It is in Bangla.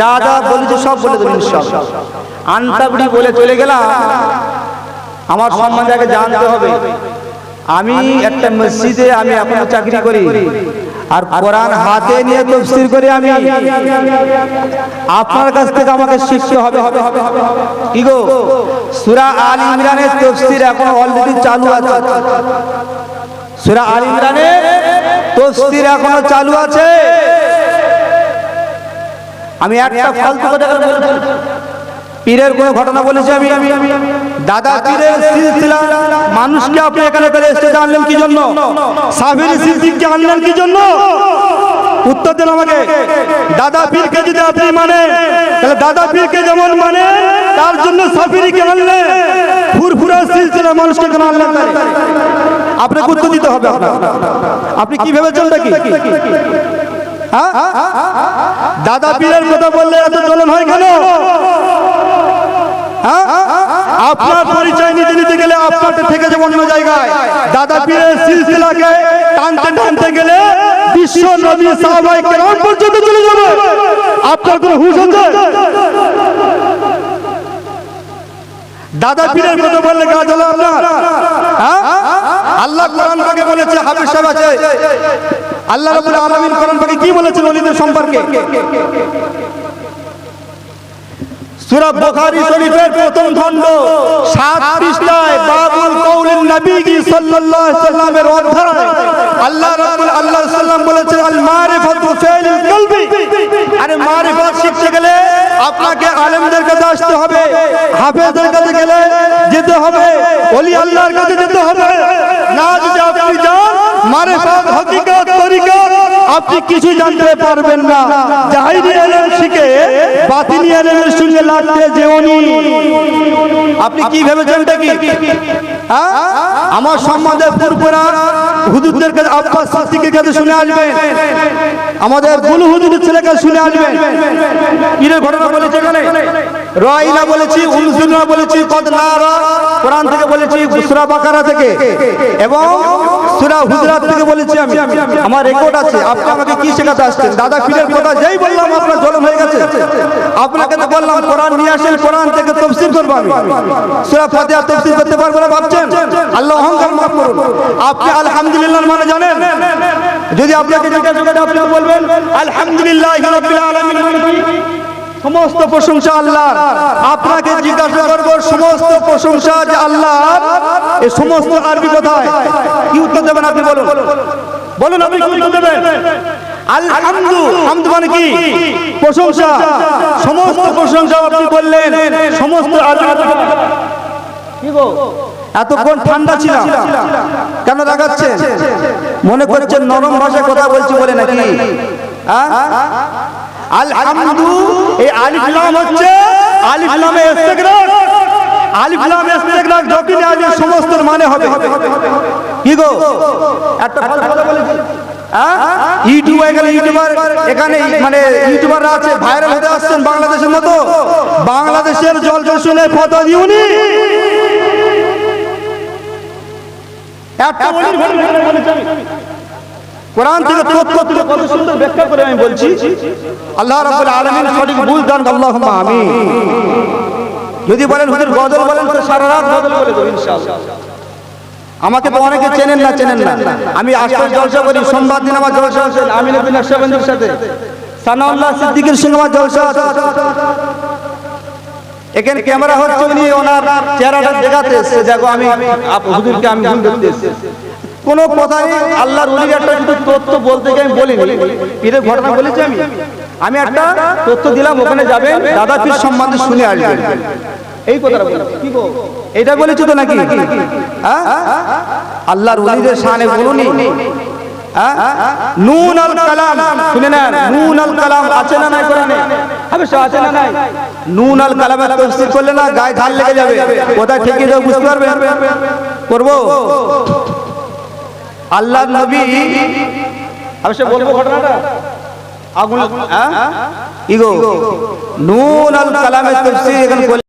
যা যা আমার জানতে হবে। আমি একটা মসজিদে আমি এখনও চাকরি করি, আর কোরআন হাতে নিয়ে তফসির করি আমি। আপনার কাছ থেকে আমাকে শিখতে হবে হবে হবে হবে হবে। কি গো? সূরা আল ইমরানের তফসির এখন অলরেডি চালু আছে। সূরা আল ইমরানের তফসির এখনও চালু আছে। আমি একটা ফালতু কথা পীরের কোনো ঘটনা বলেছি আমি? দাদা পীরের সিলসিলা। মানুষকে আপনি এখানে করে স্টেজে আনলেন কি জন্য? সাবির সিদ্দিককে আনলেন কি জন্য? উত্তর দেন আমাকে। দাদা পীরকে যদি আপনি মানে তাহলে দাদা পীরকে যেমন মানে তার জন্য সাফিরিকে আনলেন ফুরফুরা সিলসিলা মানুষকে কেন আনলেন? আপনাকে উত্তর দিতে হবে আপনি কি ভেবেছেন নাকি? হ্যাঁ? দাদা পীরের কথা বললে এত জ্বলন হয় কেন? হ্যাঁ? আপনার পরিচয় নিতে নিতে গেলে আপনার থেকে যাব অন্য জায়গায়। দাদা পীরের সিলসিলাকে টানতে টানতে গেলে বিশ্ব নবী সাহাবাই কেরাম পর্যন্ত চলে যাবে। আপনার কোনো হুশ আছে? দাদা পীরের কথা বললে গা জ্বলে আপনার? হ্যাঁ? আল্লাহ কোরআন পাকে বলেছে হাফিজ সাহেব আছে। আল্লাহ রাব্বুল আলামিন কোরআন পাকে কি বলেছেন ওলিদের সম্পর্কে? সূরা বুখারী শরীফের প্রথম খণ্ড সাত পৃষ্ঠায় বাবুল কৌলিন নবী সাল্লাল্লাহু আলাইহি সাল্লামের অধ্যায়। আল্লাহ রাব্বুল আল্লাহ সাল্লাম বলেছেন আল মারিফাতু ফিল কলবি। আরে মারিফত শিখতে গেলে আপনাকে আলেমদের কাছে আসতে হবে, হাফেজদের কাছে গেলে যেতে হবে, ওলি আল্লাহর কাছে যেতে হবে। না, যদি আপনি যান, মারিফত, হকিকত, তরিকত, আপনি কিছু জানতে পারবেন না। জাহিরি এলেম শিখে, বাতিনি এলেমের সঙ্গে লাগতে যেওনি আপনি কি ভেবেছেন কি? হ্যাঁ? আমার সম্বন্ধে পুরপুরা হুজুরদের কাছে, আব্বাস সিদ্দিকের কাছে শুনে আসবেন। আমাদের গুলু হুজুরের ছেলেকে শুনে আসবেন। পীরের ঘটনা বলেছে এখানে। রয়না বলেছি উমসুনা বলেছি কদনারা কোরআন থেকে বলেছি, সূরা বাকারা থেকে। এবং সূরা হুজরাত থেকে বলেছি আমি। আমার রেকর্ড আছে, আপনি আমাকে কি শেখাতে আসছেন? দাদা পীরের কথা যেই বললাম, আপনার জলম হয়ে গেছে। আপনাকে তো বললাম, কোরআন নিয়ে আসেন, কোরআন থেকে তফসির করব আমি। সূরা ফাতিহা তফসির করতে পারব না, ভাবছেন? আল্লাহ অহংকার মাফ করুন। আপনি আলহামদুলিল্লাহ মানে জানেন? যদি আপনাকে জিজ্ঞাসা করে আপনি বলবেন, আলহামদুলিল্লাহ রাব্বিল আলামিন মানে? সমস্ত প্রশংসা আল্লাহ আপনাকে জিজ্ঞাসা করব, সমস্ত প্রশংসা যে আল্লাহ এই সমস্ত আরবি কোথায়? কি উত্তর দেবেন আপনি বলুন। বলুন আপনি কি উত্তর দেবেন? মানে প্রশংসা। সমস্ত প্রশংসা সমস্ত এতক্ষণ ঠান্ডা ছিল কেন মনে করছেন নরম ভাষায় কথা বলছি বলে নাকি? হ্যাঁ আলহামদু এই আলিফ লাম হচ্ছে আলিফ লামে ইস্তিগরাক আলিফ লাম সমস্ত মানে হবে কি গো একটা ভালো কথা বলেছি হ্যাঁ? ইউটিউবার এখানে মানে ভাইরাল হতে আসছেন বাংলাদেশের মতো বাংলাদেশের জল শুনে ফটো দিউনি একটা বলির ঘটনা বলেছি আমি। কোরআন থেকে তথ্য তুলে কত সুন্দর ব্যাখ্যা করে আমি বলছি আল্লাহ রাব্বুল আলামিন সঠিক বুঝ দান আল্লাহুম্মা আমিন। যদি বলেন হুজুর গজল বলেন তো সারা রাত গজল বলে দেব ইনশাআল্লাহ। আমাকে তো অনেকে চেনেন না চেনেন না। আমি আজকাল জলসা করি সোমবার দিন আমার জলসা আছে আমিন বিন আশরাফের সাথে। সানাউল্লাহ সিদ্দিকের সঙ্গে আমার জলসা আছে। এখানে ক্যামেরা হচ্ছে উনি ওনার চেহারাটা দেখাতে এসছে। দেখো আমি হুজুরকে আমি ভুল দেখতে এসেছি। কোন কথাই আল্লাহর উলির একটা শুধু তথ্য বলতে গিয়ে আমি বলিনি। পীরের ঘটনা বলেছি আমি। আমি একটা তথ্য দিলাম, ওখানে যাবেন, দাদা পীর সম্বন্ধে শুনে আসবেন। এই কথাটা বলেছি কি গো? এটা বলেছি তো নাকি? হ্যাঁ? আল্লাহর উলিদের শানে বলুনি। হ্যাঁ? নুন আল কালাম। শুনে নেন, নুন আল কালাম আছে না নাই কোরআনে? সব আছে না নাই? নুন আল কালামের তাফসীর করলে না গায়ে ধান লেগে যাবে। কোথায় ঠেকিয়ে দেবো বুঝতে পারবেন? করব? আল্লাহর নবী। আমি সে বলব ঘটনাটা? আগুন হ্যাঁ? ইগো নুন আল কালামের তফসির এখানে